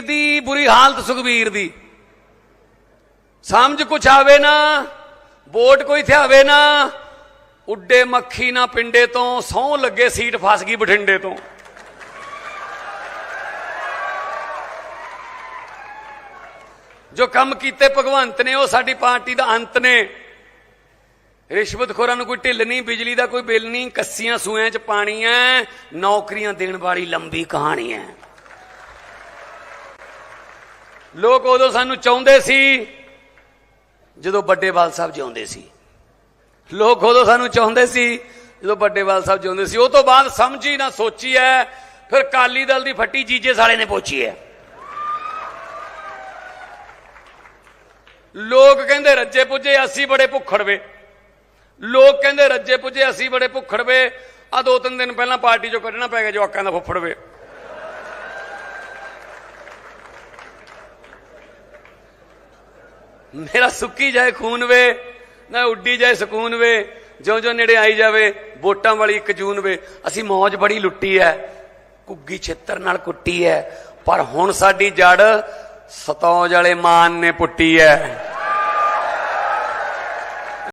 ਦੀ, ਬੁਰੀ ਹਾਲਤ ਸੁਖਬੀਰ ਦੀ। ਸਮਝ ਕੁਛ ਆਵੇ ਨਾ, ਵੋਟ ਕੋਈ ਥਿਆਵੇ ਨਾ, ਉੱਡੇ ਮੱਖੀ ਨਾ ਪਿੰਡੇ ਤੋਂ ਸੌ ਲੱਗੇ ਸੀਟ ਫਸ ਗਈ ਬਠਿੰਡੇ ਤੋਂ। ਜੋ ਕੰਮ ਕੀਤੇ ਭਗਵੰਤ ਨੇ, ਉਹ ਸਾਡੀ ਪਾਰਟੀ ਦਾ ਅੰਤ ਨੇ। ਰਿਸ਼ਵਤਖੋਰਾਂ ਨੂੰ ਕੋਈ ਢਿੱਲ ਨਹੀਂ, ਬਿਜਲੀ ਦਾ ਕੋਈ ਬਿੱਲ ਨਹੀਂ, ਕੱਸੀਆਂ ਸੂਆਂ 'ਚ ਪਾਣੀ ਐ, ਨੌਕਰੀਆਂ ਦੇਣ ਵਾਲੀ ਲੰਬੀ ਕਹਾਣੀ ਐ। ਲੋਕ ਉਦੋਂ ਸਾਨੂੰ ਚਾਹੁੰਦੇ ਸੀ, ਜਦੋਂ ਵੱਡੇਵਾਲ ਸਾਹਿਬ ਜਿਉਂਦੇ ਸੀ। ਲੋਕ ਉਦੋਂ ਸਾਨੂੰ ਚਾਹੁੰਦੇ ਸੀ, ਜਦੋਂ ਵੱਡੇਵਾਲ ਸਾਹਿਬ ਜਿਉਂਦੇ ਸੀ। ਉਹ ਤੋਂ ਬਾਅਦ ਸਮਝੀ ਨਾ ਸੋਚੀ ਐ, ਫਿਰ ਕਾਲੀ ਦਲ ਦੀ ਫੱਟੀ ਜੀਜੇ ਸਾਲੇ ਨੇ ਪੋਚੀ ਐ। ਲੋਕ ਕਹਿੰਦੇ ਰੱਜੇ ਪੁੱਜੇ, ਅਸੀਂ ਬੜੇ ਭੁੱਖੜਵੇ ਲੋਕ ਕਹਿੰਦੇ ਰੱਜੇ ਪੁੱਜੇ, ਅਸੀਂ ਬੜੇ ਭੁੱਖੜਵੇ ਆ ਦੋ ਤਿੰਨ ਦਿਨ ਪਹਿਲਾਂ ਪਾਰਟੀ ਚੋਂ ਕੱਢਣਾ ਪੈ ਗਿਆ ਜਵਾਕਾਂ ਦਾ ਫੁੱਫੜਵੇ ਮੇਰਾ ਸੁੱਕੀ ਜਾਏ ਖੂਨ ਵੇ, ਨਾ ਉੱਡੀ ਜਾਏ ਸਕੂਨ ਵੇ ਜਿਉਂ ਜਿਉਂ ਨੇੜੇ ਆਈ ਜਾਵੇ, ਵੋਟਾਂ ਵਾਲੀ ਇੱਕ ਜੂਨ ਵੇ। ਅਸੀਂ ਮੌਜ ਬੜੀ ਲੁੱਟੀ ਐ ਕੁੱਗੀ ਛੇਤਰ ਨਾਲ ਕੁੱਟੀ ਐ। ਪਰ ਹੁਣ ਸਾਡੀ ਜੜ ਸਤੌਜ ਵਾਲੇ ਮਾਨ ਨੇ ਪੁੱਟੀ ਐ।